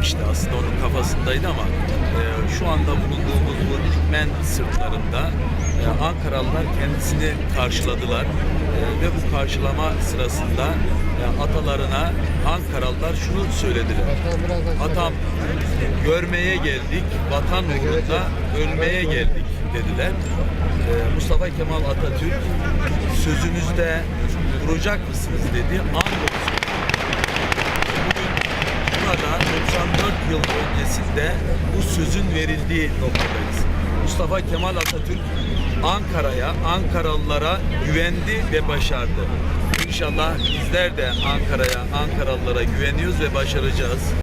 geçmişti aslında onun kafasındaydı ama e, şu anda bulunduğumuz bu Dikmen sırtlarında e, Ankaralılar kendisini karşıladılar E, ve bu karşılama sırasında e, atalarına Ankaralılar şunu söylediler. Atam görmeye geldik, vatan uğrunda ölmeye geldik dediler. E, Mustafa Kemal Atatürk sözünüzde duracak mısınız dedi. Andolsun öncesinde bu sözün verildiği noktadayız. Mustafa Kemal Atatürk Ankara'ya, Ankaralılara güvendi ve başardı. İnşallah bizler de Ankara'ya, Ankaralılara güveniyoruz ve başaracağız.